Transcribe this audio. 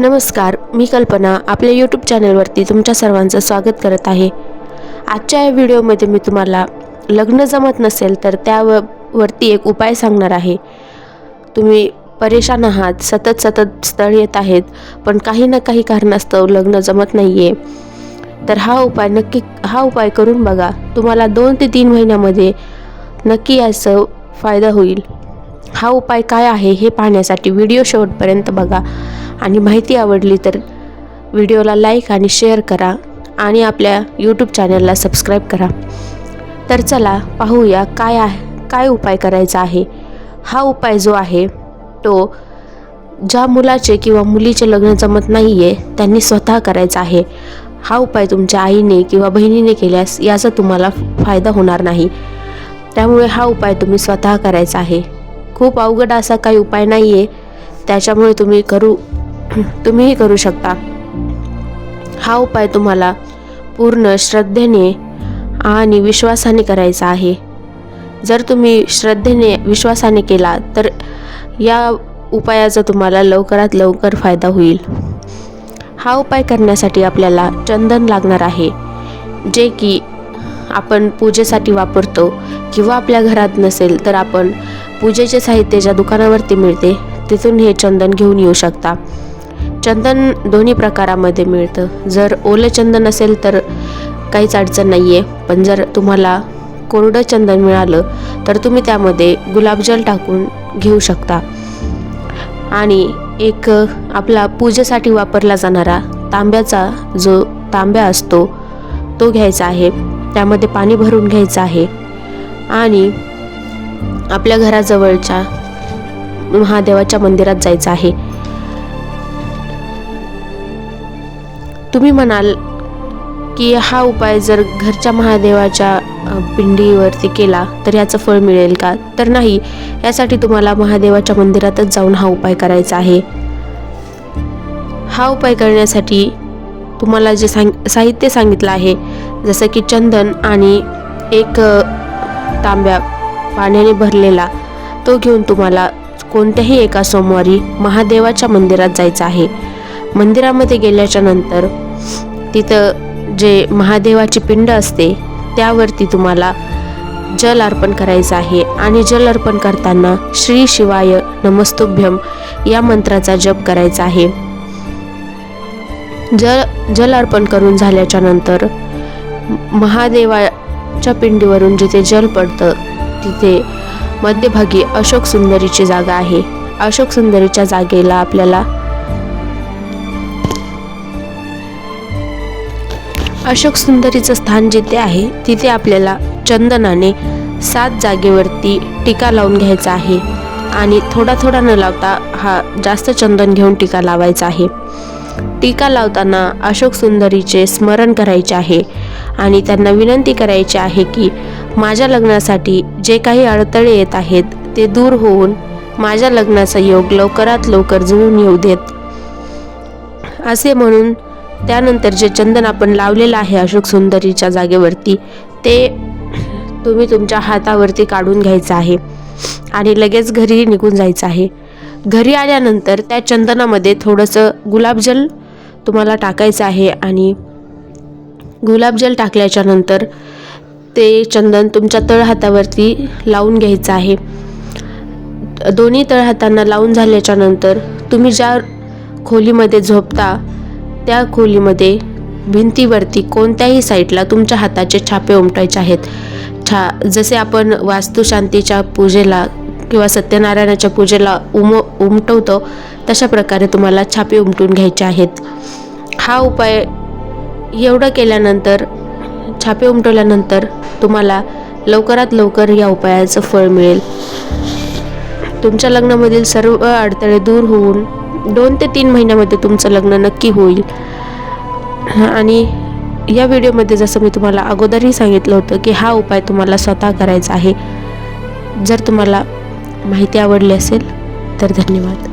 नमस्कार मी कल्पना आपल्या यूट्यूब चॅनलवरती तुमच्या सर्वांचं स्वागत करत आहे. आजच्या या व्हिडिओमध्ये मी तुम्हाला लग्न जमत नसेल तर त्यावरती वरती एक उपाय सांगणार आहे. तुम्ही परेशान आहात सतत सतत स्थळ येत आहेत पण काही ना काही कारणास्तव लग्न जमत नाही आहे तर हा उपाय नक्की हा उपाय करून बघा. तुम्हाला दोन ते तीन महिन्यामध्ये नक्की याचं फायदा होईल. हा उपाय काय आहे हे पाहण्यासाठी व्हिडिओ शेवटपर्यंत बघा. आणि माहिती आवडली तर व्हिडिओला लाईक आणि शेअर करा आणि आपल्या यूट्यूब चॅनलला सबस्क्राईब करा. तर चला पाहूया काय आहे काय उपाय करायचा आहे. हा उपाय जो आहे तो ज्या मुलाचे किंवा मुलीचे लग्न जमत नाही आहे त्यांनी स्वतः करायचा आहे. हा उपाय तुमच्या आईने किंवा बहिणीने केल्यास याचा तुम्हाला फायदा होणार नाही. त्यामुळे हा उपाय तुम्ही स्वतः करायचा आहे. खूप अवघड असा काही उपाय नाही आहे त्याच्यामुळे तुम्ही करू तुम्हीही करू शकता. हा उपाय तुम्हाला पूर्ण श्रद्धेने आणि विश्वासाने करायचा आहे. जर तुम्ही श्रद्धेने विश्वासाने केला तर या उपायाचा तुम्हाला लवकरात लवकर फायदा होईल. हा उपाय करण्यासाठी आपल्याला चंदन लागणार आहे जे की आपण पूजेसाठी वापरतो. किंवा आपल्या घरात नसेल तर आपण पूजेचे साहित्य ज्या दुकानावरती मिळते तिथून हे चंदन घेऊन येऊ शकता. चंदन दोन्ही प्रकारामध्ये मिळतं. जर ओलं चंदन असेल तर काहीच अडचण नाही आहे पण जर तुम्हाला कोरडं चंदन मिळालं तर तुम्ही त्यामध्ये गुलाबजल टाकून घेऊ शकता. आणि एक आपला पूजेसाठी वापरला जाणारा तांब्याचा जो तांब्या असतो तो घ्यायचा आहे. त्यामध्ये पाणी भरून घ्यायचं आहे. आणि आपल्या घराजवळच्या महादेवाच्या मंदिरात जायचं आहे. तुम्ही म्हणाल की हा उपाय जर घरच्या महादेवाच्या पिंडीवरती केला तर याचं फळ मिळेल का? तर नाही. यासाठी तुम्हाला महादेवाच्या मंदिरातच जाऊन हा उपाय करायचा आहे. हा उपाय करण्यासाठी तुम्हाला जे सांग साहित्य सांगितलं आहे जसं की चंदन आणि एक तांब्या पाण्याने भरलेला तो घेऊन तुम्हाला कोणत्याही एका सोमवारी महादेवाच्या मंदिरात जायचं आहे. मंदिरामध्ये गेल्याच्यानंतर तिथं जे महादेवाची पिंड असते त्यावरती तुम्हाला जल अर्पण करायचं आहे. आणि जल अर्पण करताना श्री शिवाय नमस्तुभ्यम या मंत्राचा जप करायचा आहे. जल जल अर्पण करून झाल्याच्यानंतर महादेवाच्या पिंडीवरून जिथे जल पडतं तिथे मध्यभागी अशोक सुंदरीची जागा आहे. अशोक सुंदरीच्या जागेला आपल्याला अशोक सुंदरीचं स्थान जिथे आहे तिथे आपल्याला चंदनाने सात जागेवरती टीका लावून घ्यायचा आहे. आणि थोडा थोडा न लावता हा जास्त चंदन घेऊन टीका लावायचा आहे. टीका लावताना अशोक सुंदरीचे स्मरण करायचे आहे. आणि त्यांना विनंती करायची आहे की माझ्या लग्नासाठी जे काही अडथळे येत आहेत ते दूर होऊन माझ्या लग्नाचा योग लवकरात लवकर जुळून येऊ देत. असे म्हणून त्यानंतर जे चंदन आपण लावलेलं आहे अशोक सुंदरीच्या जागेवरती ते तुम्ही तुमच्या हातावरती काढून घ्यायचं आहे आणि लगेच घरी निघून जायचं आहे. घरी आल्यानंतर त्या चंदनामध्ये थोडंसं गुलाबजल तुम्हाला टाकायचं आहे आणि गुलाबजल टाकल्याच्या नंतर ते चंदन तुमच्या तळहातावरती लावून घ्यायचं आहे. दोन्ही तळहातांना लावून झाल्याच्यानंतर तुम्ही ज्या खोलीमध्ये झोपता त्या खोलीमध्ये भिंतीवरती कोणत्याही साईडला तुमच्या हाताचे छापे उमटायचे आहेत. छा जसे आपण वास्तुशांतीच्या पूजेला किंवा सत्यनारायणाच्या पूजेला उम उमटवतो तशा प्रकारे तुम्हाला छापे उमटून घ्यायचे आहेत. हा उपाय एवढं केल्यानंतर छापे उमटवल्यानंतर तुम्हाला लवकरात लवकर या उपायाचं फळ मिळेल. तुमच्या लग्नामधील सर्व अडथळे दूर होऊन दोन ते तीन महिन्यामध्ये तुमचं लग्न नक्की होईल. आणि या व्हिडिओमध्ये जसं मी तुम्हाला अगोदरही सांगितलं होतं की हा उपाय तुम्हाला स्वतः करायचा आहे. जर तुम्हाला माहिती आवडली असेल तर धन्यवाद.